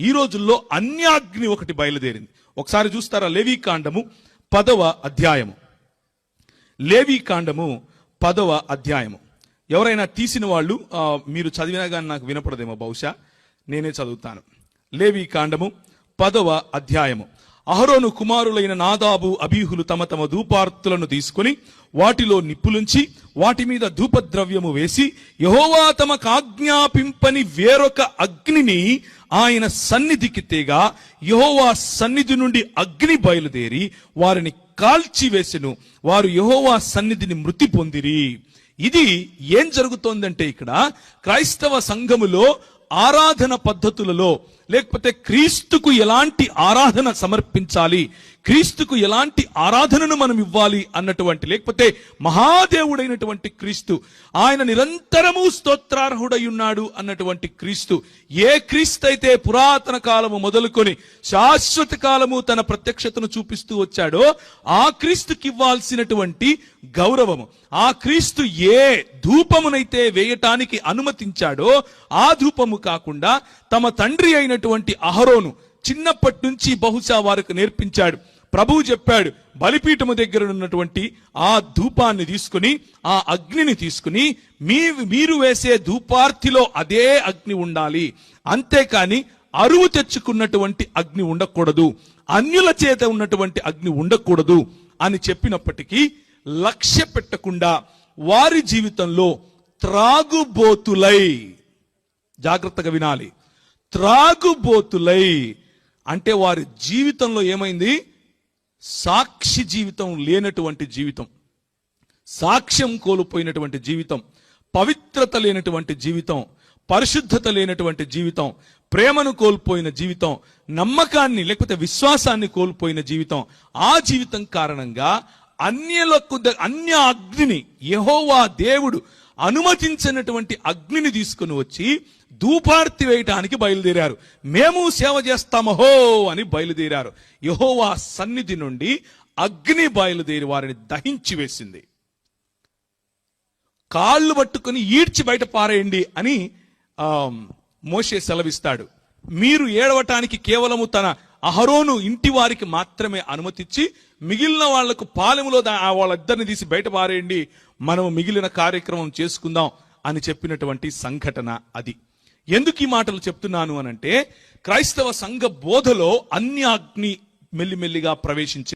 ఈ రోజుల్లో అన్యాగ్ని ఒకటి బయలుదేరింది. ఒకసారి చూస్తారా లేవీ కాండము పదవ అధ్యాయము. లేవీ కాండము పదవ అధ్యాయము. ఎవరైనా తీసిన వాళ్ళు మీరు చదివినా కానీ నాకు వినపడదేమో బహుశా నేనే చదువుతాను. లేవీ కాండము పదవ అధ్యాయము. అహరోను కుమారులైన నాదాబు అబీహులు తమ తమ ధూపార్తులను తీసుకుని వాటిలో నిప్పులుంచి వాటి మీద ధూపద్రవ్యము వేసి యహోవా తమకు ఆజ్ఞాపింపని వేరొక అగ్నిని ఆయన సన్నిధికి తేగా యహోవా సన్నిధి నుండి అగ్ని బయలుదేరి వారిని కాల్చివేసెను. వారు యహోవా సన్నిధిని మృతి పొందిరి. ఇది ఏం జరుగుతోందంటే ఇక్కడ క్రైస్తవ సంఘములో ఆరాధన పద్ధతులలో లేకపోతే క్రీస్తుకు ఎలాంటి ఆరాధన సమర్పించాలి? క్రీస్తుకు ఎలాంటి ఆరాధనను మనం ఇవ్వాలి అన్నటువంటి లేకపోతే మహాదేవుడైనటువంటి క్రీస్తు ఆయన నిరంతరము స్తోత్రార్హుడై ఉన్నాడు అన్నటువంటి క్రీస్తు ఏ క్రీస్తు అయితే పురాతన కాలము మొదలుకొని శాశ్వత కాలము తన ప్రత్యక్షతను చూపిస్తూ వచ్చాడో ఆ క్రీస్తుకి ఇవ్వాల్సినటువంటి గౌరవము ఆ క్రీస్తు ఏ ధూపమునైతే వేయటానికి అనుమతించాడో ఆ ధూపము కాకుండా తమ తండ్రి అయిన అయినటువంటి అహరోను చిన్నప్పటి నుంచి బహుశా వారికి నేర్పించాడు. ప్రభువు చెప్పాడు బలిపీఠము దగ్గర ఉన్నటువంటి ఆ ధూపాన్ని తీసుకుని ఆ అగ్నిని తీసుకుని మీ మీరు వేసే ధూపార్తిలో అదే అగ్ని ఉండాలి. అంతేకాని అరువు తెచ్చుకున్నటువంటి అగ్ని ఉండకూడదు. అన్యుల చేత ఉన్నటువంటి అగ్ని ఉండకూడదు అని చెప్పినప్పటికీ లక్ష్య పెట్టకుండా వారి జీవితంలో త్రాగుబోతులై జాగ్రత్తగా వినాలి. త్రాగుబోతులై. అంటే వారి జీవితంలో ఏమైంది? సాక్షి జీవితం లేనటువంటి జీవితం. సాక్ష్యం కోల్పోయినటువంటి జీవితం. పవిత్రత లేనటువంటి జీవితం. పరిశుద్ధత లేనటువంటి జీవితం. ప్రేమను కోల్పోయిన జీవితం. నమ్మకాన్ని లేకపోతే విశ్వాసాన్ని కోల్పోయిన జీవితం. ఆ జీవితం కారణంగా అన్యులకు అన్య అగ్నిని యహోవా దేవుడు అనుమతించినటువంటి అగ్నిని తీసుకుని వచ్చి ధూపార్తి వేయటానికి బయలుదేరారు. మేము సేవ చేస్తామహో అని బయలుదేరారు. యహోవా సన్నిధి నుండి అగ్ని బయలుదేరి వారిని దహించి వేసింది. కాళ్ళు పట్టుకుని ఈడ్చి బయట పారేయండి అని మోషే సెలవిస్తాడు. మీరు ఏడవటానికి కేవలము తన అహరోను ఇంటి వారికి మాత్రమే అనుమతిచ్చి మిగిలిన వాళ్ళకు పాలెములో వాళ్ళిద్దరిని తీసి బయట పారేయండి. మనం మిగిలిన కార్యక్రమం చేసుకుందాం అని చెప్పినటువంటి సంఘటన అది. ఎందుకు ఈ మాటలు చెప్తున్నాను అనంటే క్రైస్తవ సంఘ బోధలో అన్యాగ్ని మెల్లిమెల్లిగా ప్రవేశించింది.